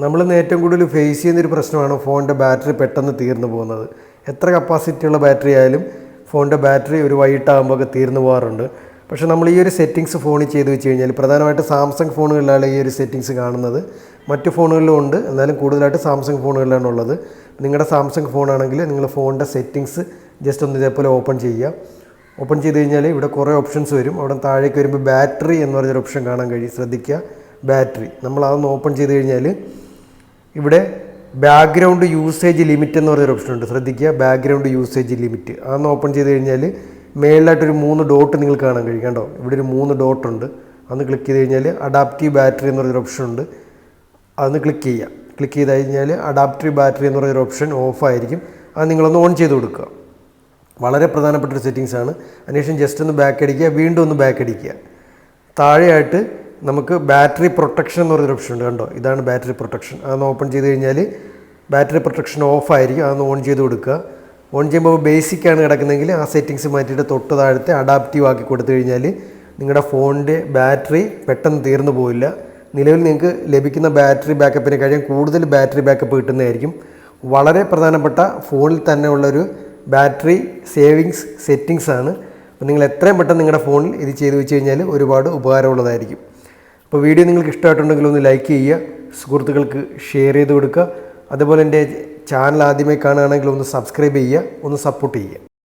നമ്മൾ ഏറ്റവും കൂടുതൽ ഫേസ് ചെയ്യുന്നൊരു പ്രശ്നമാണ് ഫോണിന്റെ ബാറ്ററി പെട്ടെന്ന് തീർന്നു പോകുന്നത്. എത്ര കപ്പാസിറ്റി ഉള്ള ബാറ്ററി ആയാലും ഫോണിന്റെ ബാറ്ററി ഒരു വൈകിട്ടാകുമ്പോൾ ഒക്കെ തീർന്നു പോകാറുണ്ട്. പക്ഷേ നമ്മൾ ഈ ഒരു സെറ്റിങ്സ് ഫോണിൽ ചെയ്ത് വെച്ച് കഴിഞ്ഞാൽ പ്രധാനമായിട്ട് സാംസങ് ഫോണുകളിലാണ് ഈ ഒരു സെറ്റിങ്സ് കാണുന്നത്. മറ്റ് ഫോണുകളിലും ഉണ്ട്. എന്നാലും കൂടുതലായിട്ട് സാംസങ് ഫോണുകളിലാണ് ഉള്ളത്. നിങ്ങളുടെ സാംസങ് ഫോണാണെങ്കിൽ നിങ്ങൾ ഫോണിന്റെ സെറ്റിങ്സ് ജസ്റ്റ് ഒന്ന് ഇതേപോലെ ഓപ്പൺ ചെയ്യുക. ഓപ്പൺ ചെയ്ത് കഴിഞ്ഞാൽ ഇവിടെ കുറേ ഓപ്ഷൻസ് വരും. അവിടെ താഴേക്ക് വരുമ്പോൾ ബാറ്ററി എന്ന് പറഞ്ഞൊരു ഓപ്ഷൻ കാണാൻ കഴിയും. ശ്രദ്ധിക്കുക. ബാറ്ററി. നമ്മൾ അതൊന്ന് ഓപ്പൺ ചെയ്ത് കഴിഞ്ഞാൽ ഇവിടെ ബാക്ക്ഗ്രൗണ്ട് യൂസേജ് ലിമിറ്റ് എന്ന് പറഞ്ഞൊരു ഓപ്ഷൻ ഉണ്ട്. ശ്രദ്ധിക്കുക ബാക്ക്ഗ്രൗണ്ട് യൂസേജ് ലിമിറ്റ് അതൊന്ന് ഓപ്പൺ ചെയ്ത് കഴിഞ്ഞാൽ മേളിലായിട്ടൊരു മൂന്ന് ഡോട്ട് നിങ്ങൾ കാണാൻ കഴിയും. കണ്ടോ? ഇവിടെ ഒരു മൂന്ന് ഡോട്ട് ഉണ്ട്. അന്ന് ക്ലിക്ക് ചെയ്ത് കഴിഞ്ഞാൽ അഡാപ്റ്റീവ് ബാറ്ററി എന്ന് പറഞ്ഞൊരു ഓപ്ഷൻ ഉണ്ട്. അതൊന്ന് ക്ലിക്ക് ചെയ്യുക. ക്ലിക്ക് ചെയ്ത് കഴിഞ്ഞാൽ അഡാപ്റ്റീവ് ബാറ്ററി എന്ന് പറയുന്ന ഓപ്ഷൻ ഓഫ് ആയിരിക്കും. അത് നിങ്ങളൊന്ന് ഓൺ ചെയ്ത് കൊടുക്കുക. വളരെ പ്രധാനപ്പെട്ട ഒരു സെറ്റിങ്സ് ആണ്. അതിനുശേഷം ജസ്റ്റ് ഒന്ന് ബാക്ക് അടിക്കുക വീണ്ടും ഒന്ന് ബാക്ക് അടിക്കുക. താഴെയായിട്ട് നമുക്ക് ബാറ്ററി പ്രൊട്ടക്ഷൻ എന്ന് പറഞ്ഞൊരു ഓപ്ഷൻ ഉണ്ട് കണ്ടോ? ഇതാണ് ബാറ്ററി പ്രൊട്ടക്ഷൻ. അതൊന്ന് ഓപ്പൺ ചെയ്ത് കഴിഞ്ഞാൽ ബാറ്ററി പ്രൊട്ടക്ഷൻ ഓഫ് ആയിരിക്കും. അതൊന്ന് ഓൺ ചെയ്ത് കൊടുക്കുക. ഓൺ ചെയ്യുമ്പോൾ ബേസിക് ആണ് കിടക്കുന്നതെങ്കിൽ ആ സെറ്റിങ്സ് മാറ്റിയിട്ട് തൊട്ട് താഴത്തെ അഡാപ്റ്റീവ് ആക്കി കൊടുത്തു കഴിഞ്ഞാൽ നിങ്ങളുടെ ഫോണിന്റെ ബാറ്ററി പെട്ടെന്ന് തീർന്നു പോവില്ല. നിലവിൽ നിങ്ങൾക്ക് ലഭിക്കുന്ന ബാറ്ററി ബാക്കപ്പിനെ കഴിയാൻ കൂടുതൽ ബാറ്ററി ബാക്കപ്പ് കിട്ടുന്നതായിരിക്കും. വളരെ പ്രധാനപ്പെട്ട ഫോണിൽ തന്നെ ഉള്ളൊരു ബാറ്ററി സേവിങ്സ് സെറ്റിങ്സ് ആണ്. അപ്പോൾ നിങ്ങൾ എത്രയും പെട്ടെന്ന് നിങ്ങളുടെ ഫോണിൽ ഇത് ചെയ്തു വെച്ച് കഴിഞ്ഞാൽ ഒരുപാട് ഉപകാരമുള്ളതായിരിക്കും. അപ്പോൾ വീഡിയോ നിങ്ങൾക്ക് ഇഷ്ടമായിട്ടുണ്ടെങ്കിൽ ഒന്ന് ലൈക്ക് ചെയ്യുക സുഹൃത്തുക്കൾക്ക് ഷെയർ ചെയ്ത് കൊടുക്കുക. അതുപോലെ എന്റെ ചാനൽ ആദ്യമായി കാണുകയാണെങ്കിൽ ഒന്ന് സബ്സ്ക്രൈബ് ചെയ്യുക ഒന്ന് സപ്പോർട്ട് ചെയ്യുക.